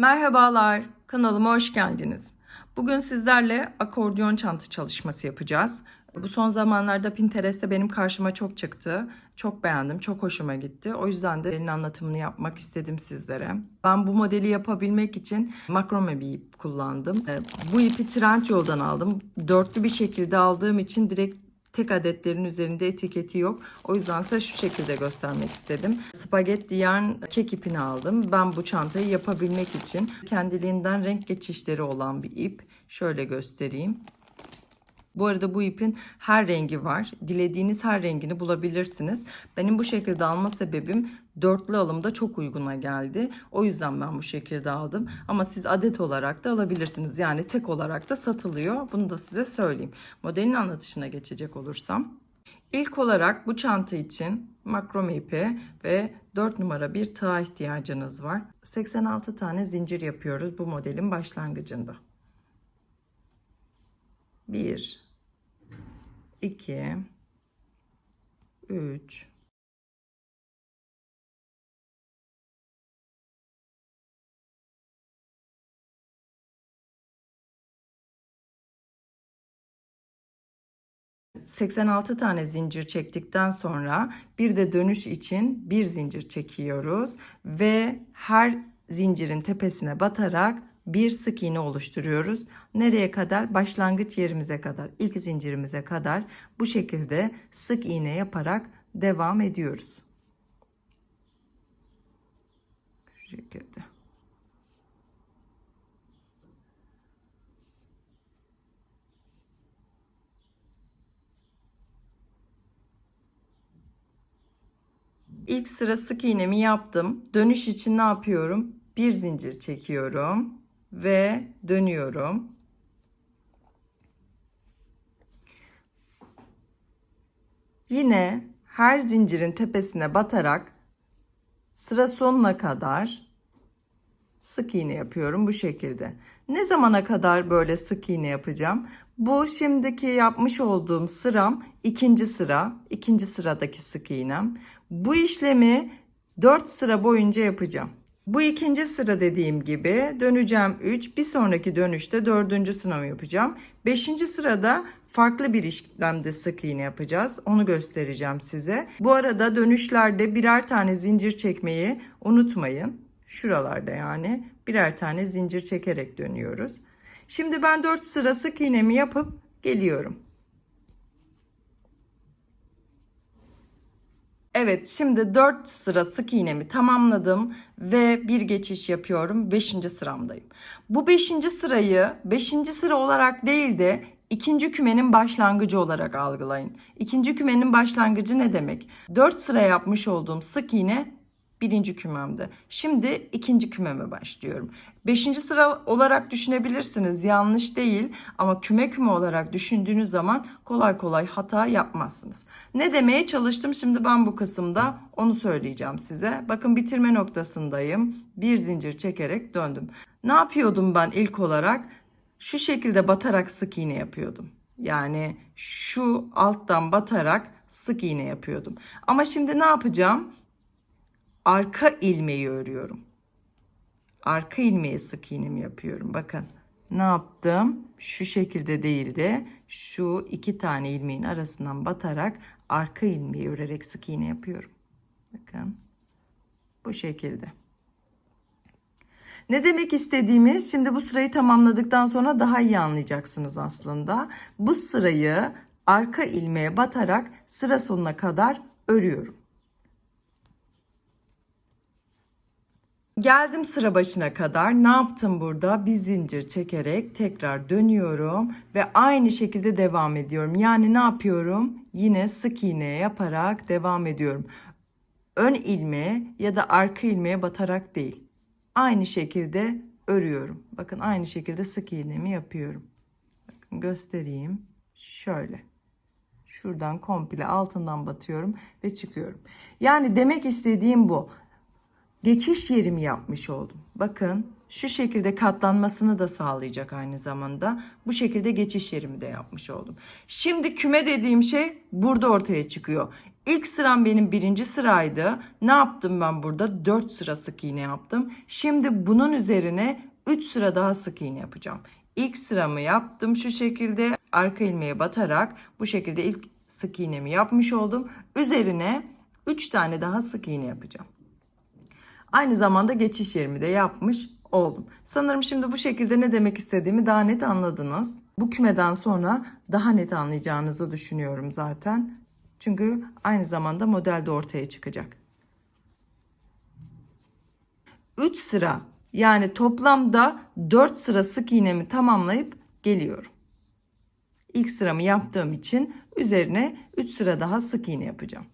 Merhabalar, kanalıma hoş geldiniz. Bugün sizlerle akordeon çanta çalışması yapacağız. Bu son zamanlarda Pinterest'te benim karşıma çok çıktı. Çok beğendim, çok hoşuma gitti. O yüzden de elin anlatımını yapmak istedim sizlere. Ben bu modeli yapabilmek için makrome bir ip kullandım. Ee, Bu ipi Trendyol'dan aldım. Dörtlü bir şekilde aldığım için direkt tek adetlerin üzerinde etiketi yok. O yüzden size şu şekilde göstermek istedim. Spagetti yarn kek ipini aldım. Ben bu çantayı yapabilmek için kendiliğinden renk geçişleri olan bir ip. Şöyle göstereyim. Bu arada bu ipin her rengi var. Dilediğiniz her rengini bulabilirsiniz. Benim bu şekilde alma sebebim dörtlü alımda çok uyguna geldi. O yüzden ben bu şekilde aldım. Ama siz adet olarak da alabilirsiniz. Yani tek olarak da satılıyor. Bunu da size söyleyeyim. Modelin anlatışına geçecek olursam. İlk olarak bu çanta için makrome ipi ve 4 numara bir tığ ihtiyacınız var. 86 tane zincir yapıyoruz bu modelin başlangıcında. 1 2 3 86 tane zincir çektikten sonra bir de dönüş için bir zincir çekiyoruz ve her zincirin tepesine batarak bir sık iğne oluşturuyoruz. Nereye kadar? Başlangıç yerimize kadar, ilk zincirimize kadar bu şekilde sık iğne yaparak devam ediyoruz. Şu şekilde. İlk sıra sık iğnemi yaptım. Dönüş için ne yapıyorum? Bir zincir çekiyorum ve dönüyorum. Yine her zincirin tepesine batarak sıra sonuna kadar sık iğne yapıyorum bu şekilde. Ne zamana kadar böyle sık iğne yapacağım? Bu şimdiki yapmış olduğum sıram ikinci sıra, ikinci sıradaki sık iğnem. Bu işlemi 4 sıra boyunca yapacağım. Bu ikinci sıra dediğim gibi döneceğim 3. Bir sonraki dönüşte dördüncü sıramı yapacağım. Beşinci sırada farklı bir işlemde sık iğne yapacağız. Onu göstereceğim size. Bu arada dönüşlerde birer tane zincir çekmeyi unutmayın. Şuralarda yani birer tane zincir çekerek dönüyoruz. Şimdi ben 4 sıra sık iğnemi yapıp geliyorum. Evet şimdi 4 sıra sık iğnemi tamamladım ve bir geçiş yapıyorum 5. sıramdayım. Bu 5. sırayı 5. sıra olarak değil de ikinci kümenin başlangıcı olarak algılayın. İkinci kümenin başlangıcı ne demek? 4 sıra yapmış olduğum sık iğne birinci kümemde. Şimdi ikinci kümeme başlıyorum. Beşinci sıra olarak düşünebilirsiniz. Yanlış değil ama küme küme olarak düşündüğünüz zaman kolay kolay hata yapmazsınız. Ne demeye çalıştım şimdi ben bu kısımda onu söyleyeceğim size. Bakın bitirme noktasındayım. Bir zincir çekerek döndüm. Ne yapıyordum ben ilk olarak? Şu şekilde batarak sık iğne yapıyordum. Yani şu alttan batarak sık iğne yapıyordum. Ama şimdi ne yapacağım? Arka ilmeği örüyorum. Arka ilmeğe sık iğnemi yapıyorum. Bakın ne yaptım? Şu şekilde değil de şu iki tane ilmeğin arasından batarak arka ilmeği örerek sık iğne yapıyorum. Bakın bu şekilde. Ne demek istediğimiz şimdi bu sırayı tamamladıktan sonra daha iyi anlayacaksınız aslında. Bu sırayı arka ilmeğe batarak sıra sonuna kadar örüyorum. Geldim sıra başına kadar. Ne yaptım burada? Bir zincir çekerek tekrar dönüyorum ve aynı şekilde devam ediyorum. Yani ne yapıyorum? Yine sık iğne yaparak devam ediyorum. Ön ilmeğe ya da arka ilmeğe batarak değil. Aynı şekilde örüyorum. Bakın aynı şekilde sık iğnemi yapıyorum. Bakın göstereyim. Şöyle. Şuradan komple altından batıyorum ve çıkıyorum. Yani demek istediğim bu geçiş yerimi yapmış oldum. Bakın şu şekilde katlanmasını da sağlayacak aynı zamanda. Bu şekilde geçiş yerimi de yapmış oldum. Şimdi küme dediğim şey burada ortaya çıkıyor. İlk sıram benim birinci sıraydı. Ne yaptım ben burada? 4 sıra sık iğne yaptım. Şimdi bunun üzerine 3 sıra daha sık iğne yapacağım. İlk sıramı yaptım şu şekilde arka ilmeğe batarak bu şekilde ilk sık iğnemi yapmış oldum. Üzerine 3 tane daha sık iğne yapacağım. Aynı zamanda geçiş yerimi de yapmış oldum. Sanırım şimdi bu şekilde ne demek istediğimi daha net anladınız. Bu kümeden sonra daha net anlayacağınızı düşünüyorum zaten. Çünkü aynı zamanda model de ortaya çıkacak. 3 sıra yani toplamda 4 sıra sık iğnemi tamamlayıp geliyorum. İlk sıramı yaptığım için üzerine 3 sıra daha sık iğne yapacağım.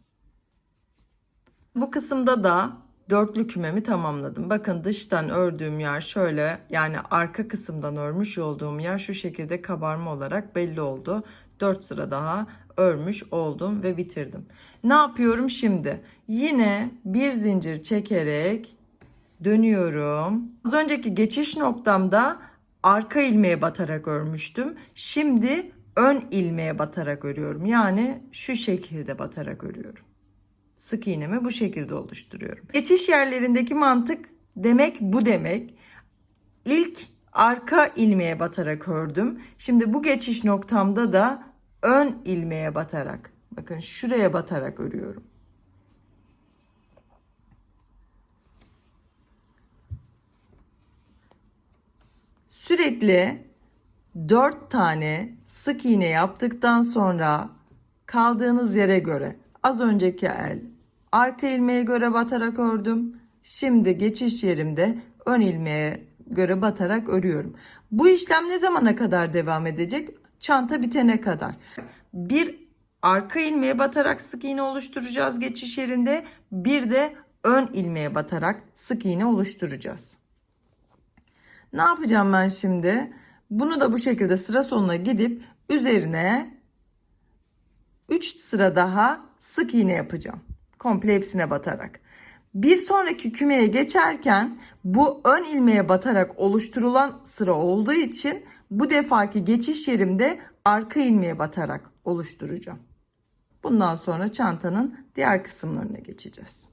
Bu kısımda da dörtlü kümemi tamamladım. Bakın dıştan ördüğüm yer şöyle yani arka kısımdan örmüş olduğum yer şu şekilde kabarma olarak belli oldu. 4 sıra daha örmüş oldum ve bitirdim. Ne yapıyorum şimdi? Yine bir zincir çekerek dönüyorum. Az önceki geçiş noktamda arka ilmeğe batarak örmüştüm. Şimdi ön ilmeğe batarak örüyorum. Yani şu şekilde batarak örüyorum sık iğnemi bu şekilde oluşturuyorum. Geçiş yerlerindeki mantık demek bu demek. İlk arka ilmeğe batarak ördüm. Şimdi bu geçiş noktamda da ön ilmeğe batarak bakın şuraya batarak örüyorum. Sürekli 4 tane sık iğne yaptıktan sonra kaldığınız yere göre Az önceki el arka ilmeğe göre batarak ördüm. Şimdi geçiş yerimde ön ilmeğe göre batarak örüyorum. Bu işlem ne zamana kadar devam edecek? Çanta bitene kadar. Bir arka ilmeğe batarak sık iğne oluşturacağız geçiş yerinde. Bir de ön ilmeğe batarak sık iğne oluşturacağız. Ne yapacağım ben şimdi? Bunu da bu şekilde sıra sonuna gidip üzerine 3 sıra daha sık iğne yapacağım. Komple hepsine batarak. Bir sonraki kümeye geçerken bu ön ilmeğe batarak oluşturulan sıra olduğu için bu defaki geçiş yerimde arka ilmeğe batarak oluşturacağım. Bundan sonra çantanın diğer kısımlarına geçeceğiz.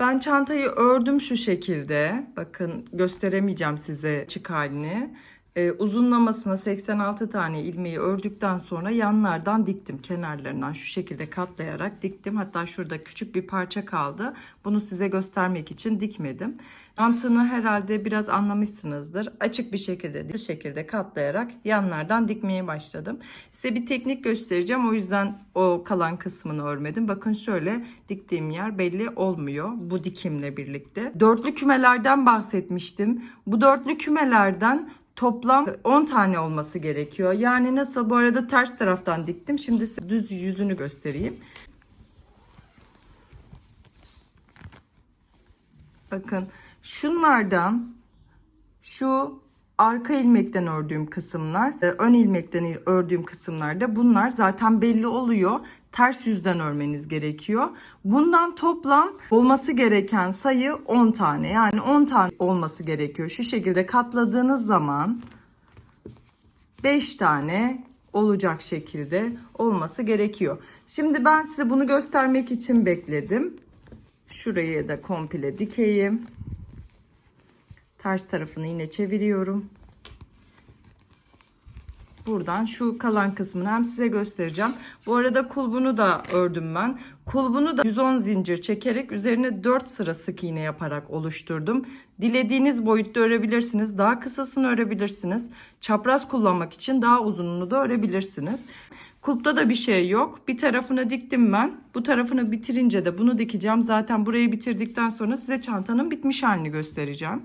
Ben çantayı ördüm şu şekilde. Bakın gösteremeyeceğim size çık halini e, uzunlamasına 86 tane ilmeği ördükten sonra yanlardan diktim. Kenarlarından şu şekilde katlayarak diktim. Hatta şurada küçük bir parça kaldı. Bunu size göstermek için dikmedim. Mantığını herhalde biraz anlamışsınızdır. Açık bir şekilde bu şekilde katlayarak yanlardan dikmeye başladım. Size bir teknik göstereceğim. O yüzden o kalan kısmını örmedim. Bakın şöyle diktiğim yer belli olmuyor bu dikimle birlikte. Dörtlü kümelerden bahsetmiştim. Bu dörtlü kümelerden toplam 10 tane olması gerekiyor. Yani nasıl bu arada ters taraftan diktim. Şimdi size düz yüzünü göstereyim. Bakın şunlardan şu arka ilmekten ördüğüm kısımlar, e, ön ilmekten ördüğüm kısımlarda bunlar zaten belli oluyor. Ters yüzden örmeniz gerekiyor. Bundan toplam olması gereken sayı 10 tane. Yani 10 tane olması gerekiyor. Şu şekilde katladığınız zaman 5 tane olacak şekilde olması gerekiyor. Şimdi ben size bunu göstermek için bekledim. Şurayı da komple dikeyim. Ters tarafını yine çeviriyorum. Buradan şu kalan kısmını hem size göstereceğim. Bu arada kulbunu da ördüm ben. Kulbunu da 110 zincir çekerek üzerine 4 sıra sık iğne yaparak oluşturdum. Dilediğiniz boyutta örebilirsiniz. Daha kısasını örebilirsiniz. Çapraz kullanmak için daha uzununu da örebilirsiniz. Kulpta da bir şey yok. Bir tarafını diktim ben. Bu tarafını bitirince de bunu dikeceğim. Zaten burayı bitirdikten sonra size çantanın bitmiş halini göstereceğim.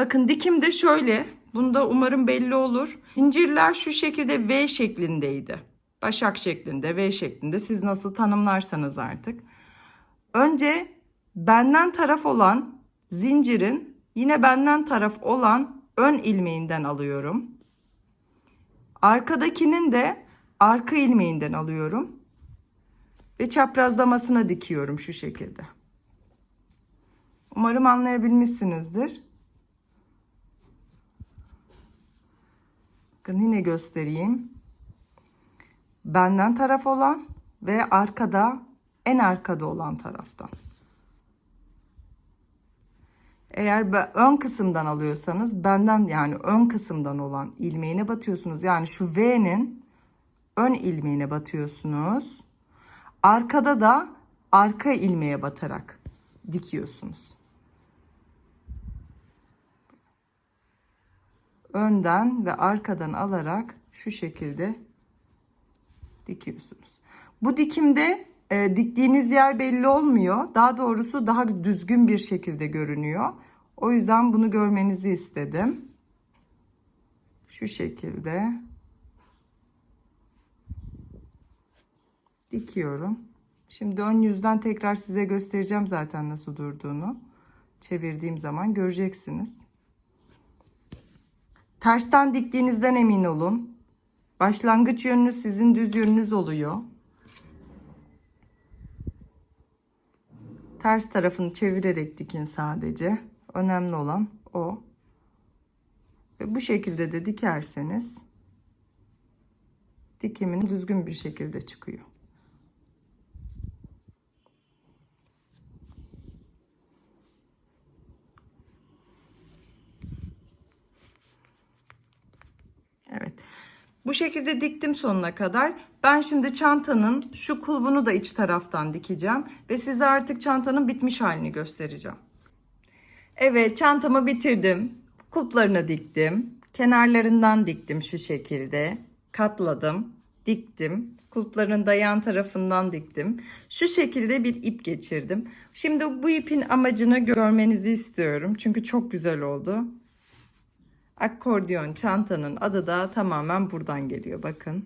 Bakın dikim de şöyle. Bunda umarım belli olur. Zincirler şu şekilde V şeklindeydi. Başak şeklinde, V şeklinde. Siz nasıl tanımlarsanız artık. Önce benden taraf olan zincirin yine benden taraf olan ön ilmeğinden alıyorum. Arkadakinin de arka ilmeğinden alıyorum. Ve çaprazlamasına dikiyorum şu şekilde. Umarım anlayabilmişsinizdir. Bakın yine göstereyim. benden taraf olan ve arkada en arkada olan taraftan. Eğer ön kısımdan alıyorsanız benden yani ön kısımdan olan ilmeğine batıyorsunuz. Yani şu V'nin ön ilmeğine batıyorsunuz. Arkada da arka ilmeğe batarak dikiyorsunuz. Önden ve arkadan alarak şu şekilde dikiyorsunuz. Bu dikimde e, diktiğiniz yer belli olmuyor. Daha doğrusu daha düzgün bir şekilde görünüyor. O yüzden bunu görmenizi istedim. Şu şekilde dikiyorum. Şimdi ön yüzden tekrar size göstereceğim zaten nasıl durduğunu. Çevirdiğim zaman göreceksiniz. Tersten diktiğinizden emin olun. Başlangıç yönünüz sizin düz yönünüz oluyor. Ters tarafını çevirerek dikin sadece. Önemli olan o. Ve bu şekilde de dikerseniz dikimin düzgün bir şekilde çıkıyor. Bu şekilde diktim sonuna kadar. Ben şimdi çantanın şu kulbunu da iç taraftan dikeceğim ve size artık çantanın bitmiş halini göstereceğim. Evet, çantamı bitirdim. Kulplarını diktim. Kenarlarından diktim şu şekilde. Katladım, diktim. Kulpların da yan tarafından diktim. Şu şekilde bir ip geçirdim. Şimdi bu ipin amacını görmenizi istiyorum. Çünkü çok güzel oldu. Akordiyon çantanın adı da tamamen buradan geliyor. Bakın.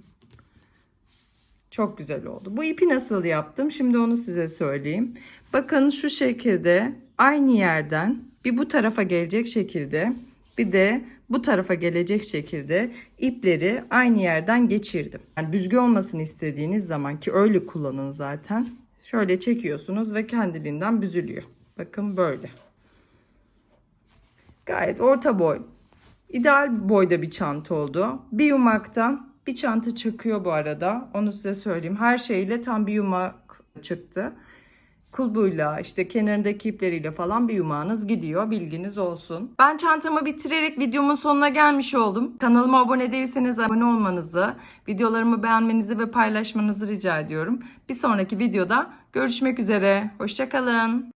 Çok güzel oldu. Bu ipi nasıl yaptım? Şimdi onu size söyleyeyim. Bakın şu şekilde aynı yerden bir bu tarafa gelecek şekilde bir de bu tarafa gelecek şekilde ipleri aynı yerden geçirdim. Yani büzgü olmasını istediğiniz zaman ki öyle kullanın zaten. Şöyle çekiyorsunuz ve kendiliğinden büzülüyor. Bakın böyle. Gayet orta boy. İdeal boyda bir çanta oldu. Bir yumaktan bir çanta çıkıyor bu arada. Onu size söyleyeyim. Her şeyle tam bir yumak çıktı. Kulbuyla işte kenarındaki ipleriyle falan bir yumağınız gidiyor. Bilginiz olsun. Ben çantamı bitirerek videomun sonuna gelmiş oldum. Kanalıma abone değilseniz abone olmanızı, videolarımı beğenmenizi ve paylaşmanızı rica ediyorum. Bir sonraki videoda görüşmek üzere. Hoşçakalın.